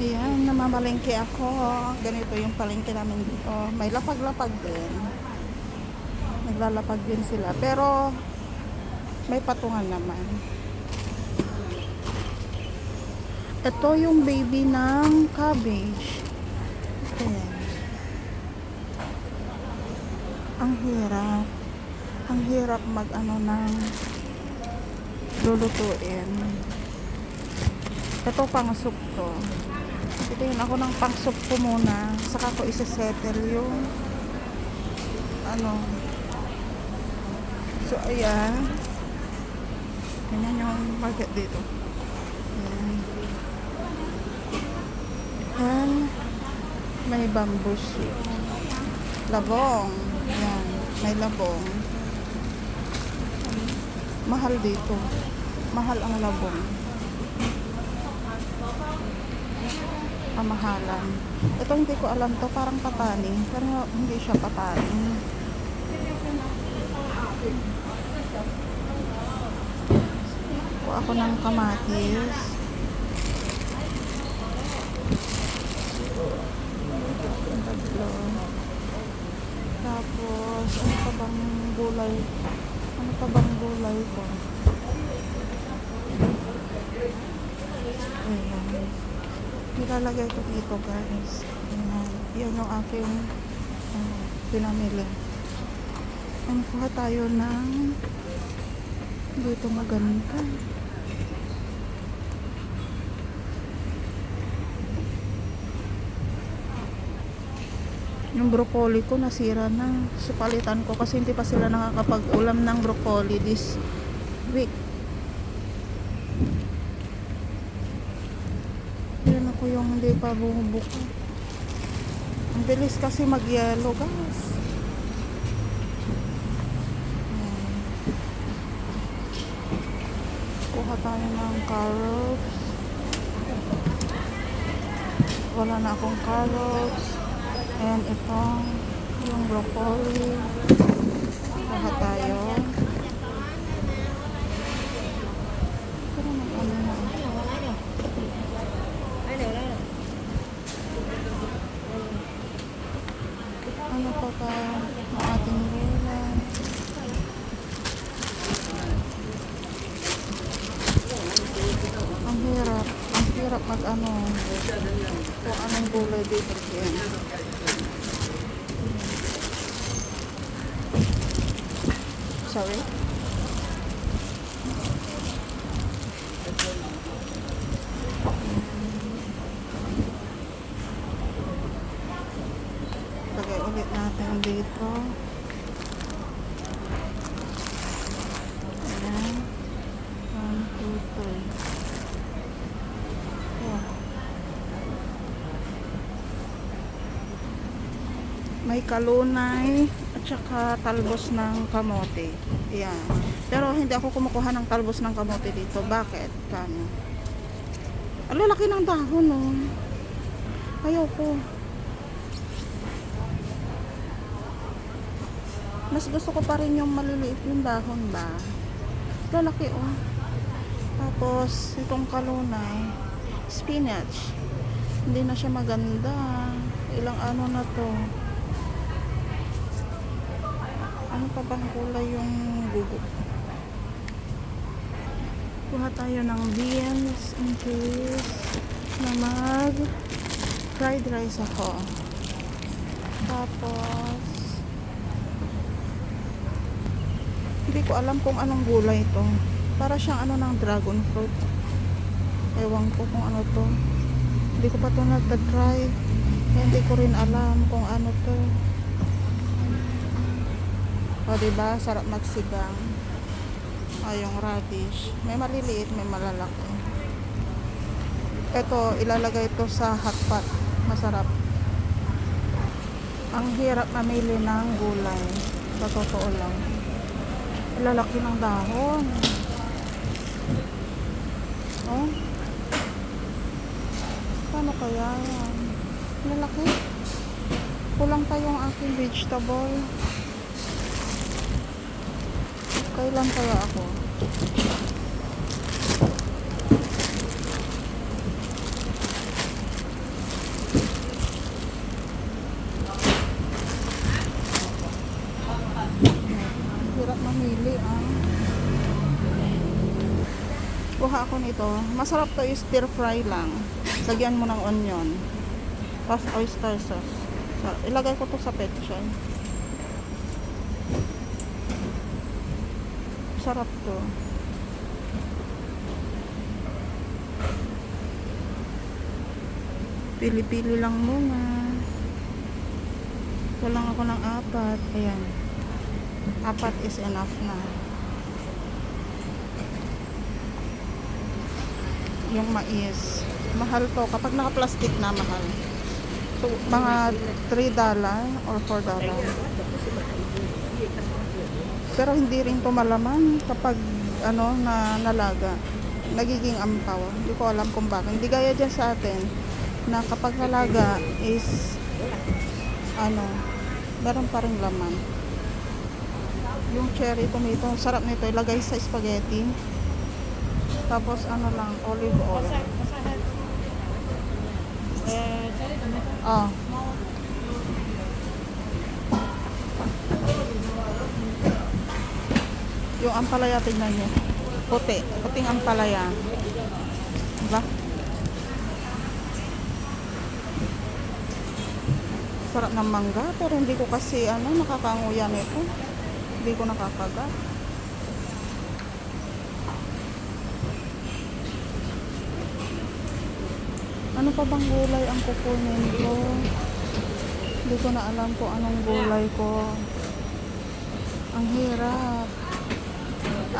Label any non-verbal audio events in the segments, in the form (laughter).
Ayan, namamalengke ako. Ganito yung palengke namin dito. May lapag-lapag din. Naglalapag din sila. Pero, may patungan naman. Ito yung baby ng cabbage. Ayan. Ang hirap. Ang hirap mag ano ng lulutuin. Ito pang soup to. Titingin ako ng pang soup ko muna. Saka ko isa-settle yung ano. So, ayan. Ganyan yung market dito. Ayan. May bamboo shoot. Labong. Ayan. May labong. Mahal dito. Mahal ang labong. Pamahalan. Ito hindi ko alam to. Parang patani. Pero hindi siya patani. Kuha ako ng kamatis. Tapos, ano pa bang gulay? Ano pa bang gulay ko? Ayan. Nilalagay ko dito guys. Ayan. Yan yung aking ano, pinamili. Ang kuha tayo ng dito maganda. Yung broccoli ko nasira na. Supalitan ko kasi hindi pa sila nakakapag-ulam ng broccoli this week. Ako yung hindi pa bumubuka. Ang bilis kasi mag-yellow guys. Ayan. Kuha tayo ng carrots. Wala na akong carrots. And ito, yung broccoli. Kuha tayo. Pero mag ano na. Pa ba ang ating gulay? Ang hirap. Ang hirap mag ano. Kung anong gulay dito. Yan. Sorry? Natin dito. Ayan. One, two, three. Ayan. May kalunay at saka talbos ng kamote. Ayan. Pero hindi ako kumukuha ng talbos ng kamote dito. Bakit? Kano? Ang lalaki ng dahon, oh. Ayoko. Mas gusto ko pa rin yung maliliit yung dahon ba. Lalaki, oh. Tapos, itong kalunay. Spinach. Hindi na siya maganda. Ilang ano na to. Ano pa bang kulay yung gugo? Kuha tayo ng beans in case na mag fried rice ako. Tapos hindi ko alam kung anong gulay to. Para siyang ano ng dragon fruit. Ewan ko kung ano to. Hindi ko pa to nagtatry. Hindi ko rin alam kung ano to. O, diba? Sarap magsigang. O, yung radish. May maliliit, may malalaki. Ito, ilalagay ito sa hot pot. Masarap. Ang hirap mamili ng gulay. Sa totoo lang. Lalaki ng dahon. Oh. Paano kaya yan? Lalaki. Kulang pa yung aking vegetable. Kailan kaya ako? mamili ah. Kuha ako nito. Masarap to stir fry lang. Sagyan mo ng onion. Tapos oyster sauce. So, ilagay ko to sa petchay. Sarap to. Pili-pili lang muna. Kulang ako ng apat. Ayan. Apat is enough na. Yung mais. Mahal to. Kapag naka-plastic na, mahal. So, mga 3 dollar or 4 dollar. Pero hindi rin to malaman kapag ano na nalaga. Nagiging ampaw. Hindi ko alam kung bakit. Hindi gaya dyan sa atin na kapag nalaga is ano, meron pa rin laman. Yung cherry tomato, sarap nito. Ilagay sa spaghetti. Tapos ano lang, olive oil. Ah. Yung ampalaya, tignan niyo. Puti. Puting ampalaya. Diba? Sarap ng mangga, pero hindi ko kasi ano, nakakanguya nito. Hindi ko nakakagat. Ano pa bang gulay ang kukunin ko? Hindi ko na alam kung anong gulay ko. Ang hirap.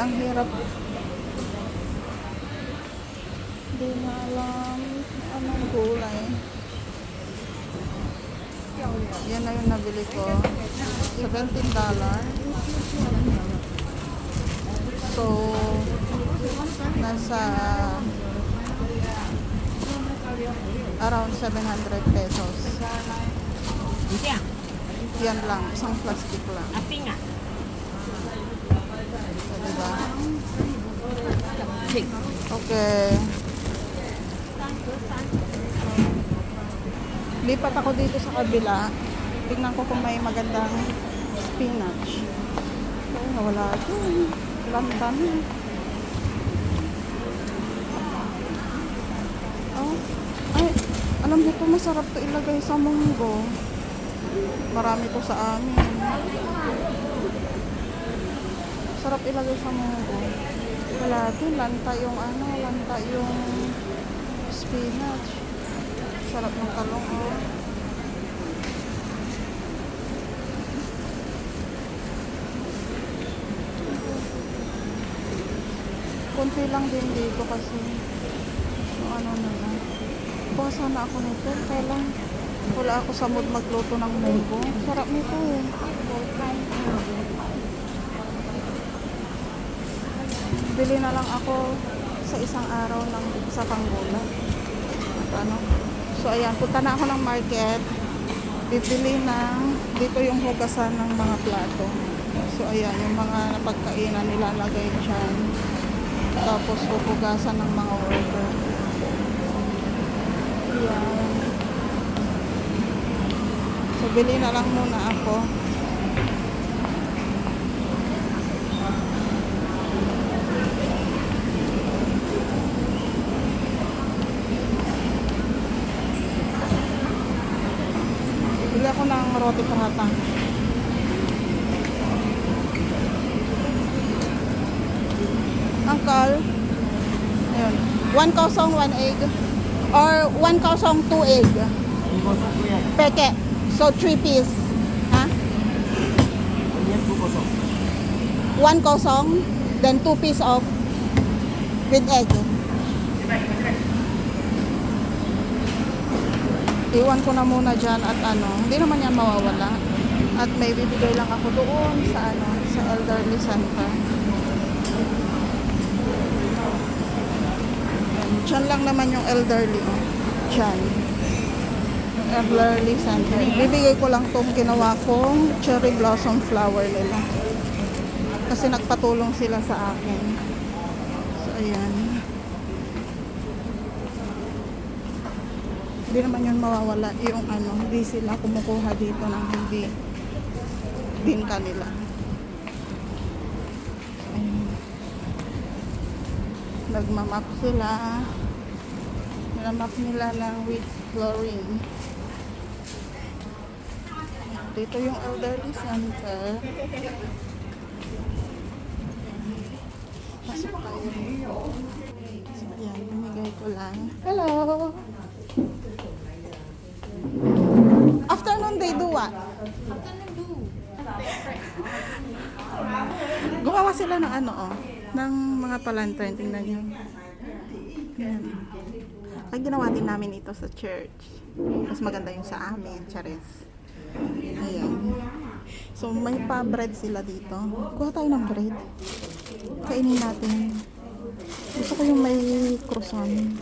Ang hirap. Hindi na alam anong gulay. Yan na yung nabili ko. $17. So, nasa around 700 pesos. Yan lang, isang plastic lang. api nga. So, diba? Okay. Lipat ako dito sa kabila. Tingnan ko kung may magandang spinach. Oh, nawala ito. Lanta na. Oh. Ay, alam niyo po, masarap to ilagay sa munggo. Marami to sa amin. Sarap ilagay sa munggo. Wala din, lanta yung ano, lanta yung spinach. Sarap ng talong, oh. Kunti lang din dito kasi yung ano na na. Kuha sana ako nito, kaya lang wala ako sa mood magluto ng munggo. Sarap nito eh. Bili na lang ako sa isang araw ng sa panggula. At ano. So ayan, punta na ako ng market. Bibili ng dito yung hugasan ng mga plato. So ayan, yung mga napagkainan nilalagay dyan. Tapos huhugasan ng mga order. Ayan. So bili na lang muna ako. Bili ako ng roti prata. Uncle, ayun. One kosong, one egg. Or one kosong, two egg. Peke. So, three piece. Ha? One kosong, then two piece of with egg. Iwan ko na muna dyan at ano, hindi naman yan mawawala. At may bibigay lang ako doon sa ano, sa elderly center. Yan, Dyan lang naman yung elderly. Oh. Dyan. Elderly center. Bibigay ko lang tong ginawa kong cherry blossom flower nila. Kasi nagpatulong sila sa akin. So, ayan. Hindi naman yun mawawala yung ano, hindi sila kumukuha dito ng hindi din kanila. Ayan. Nagmamap sila. Minamap nila ng with flooring. Dito yung elderly center. Pasok tayo. Yan, binigay ko lang. Hello! They do what? Gumawa sila ng ano oh, ng mga palantern. Tingnan nyo. Yan. Ay, ginawa din namin ito sa church. Mas maganda yung sa amin, charis. Ayan. So, may pa-bread sila dito. Kuha tayo ng bread. Kainin natin. Gusto ko yung may croissant.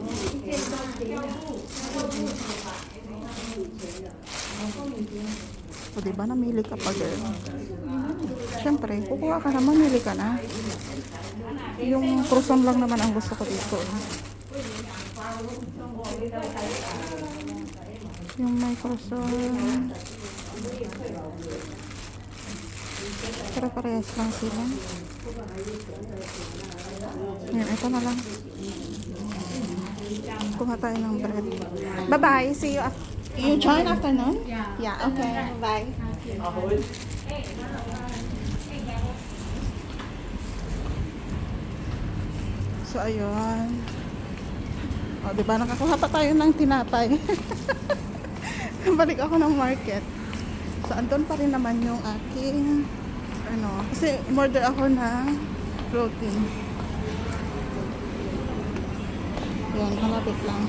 O, diba? Namili ka pa, girl. Siyempre, kukuha ka na, mamili ka na. Yung croissant lang naman ang gusto ko dito. eh. Yung may croissant. Pero parehas lang sila. Yan, ito na lang. Kuha tayo ng bread. Bye-bye. See you after. You join afternoon? Yeah. Yeah, okay. Bye. So, ayun. O, di ba? Nakakuha pa tayo ng tinapay. (laughs) Balik ako ng market. So, andun pa rin naman yung aking ano, kasi order ako ng protein. Yan, malapit lang.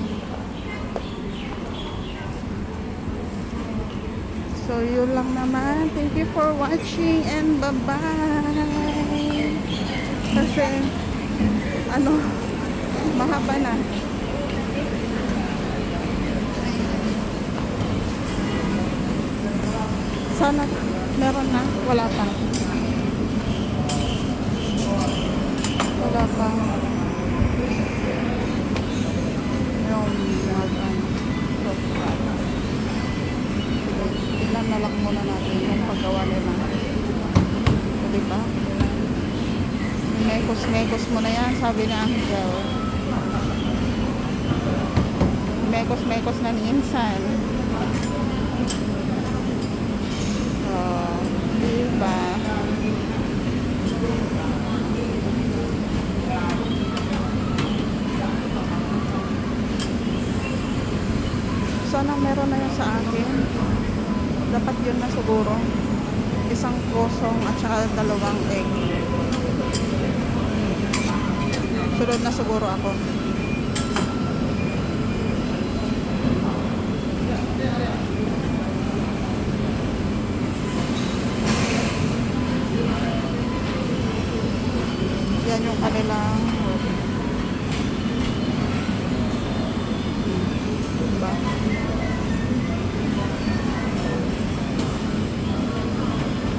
So, yun lang naman. Thank you for watching and bye-bye. Kasi, ano, mahaba na. Sana meron na. Wala pa. Wala pa. Yung mga ano, Tingnan na lang muna natin yung paggawa nila. O, diba? Mekos-mekos mo na yan, sabi ni Angel. Mekos-mekos na ni Insan. Oh, diba? Sana meron na yun sa akin. Dapat yun na siguro. Isang kosong at saka dalawang egg. Sunod na siguro ako. Yan yung kanilang diba?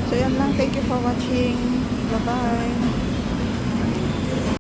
So yan lang. Thank you for watching. Bye-bye.